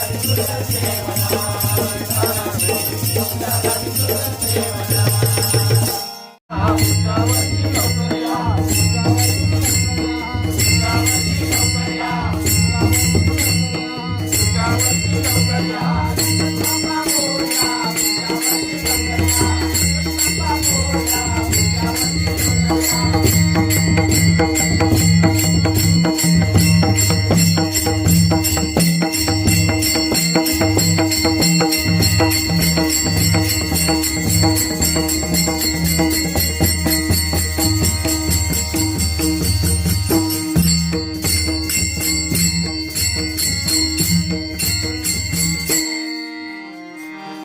தேவனா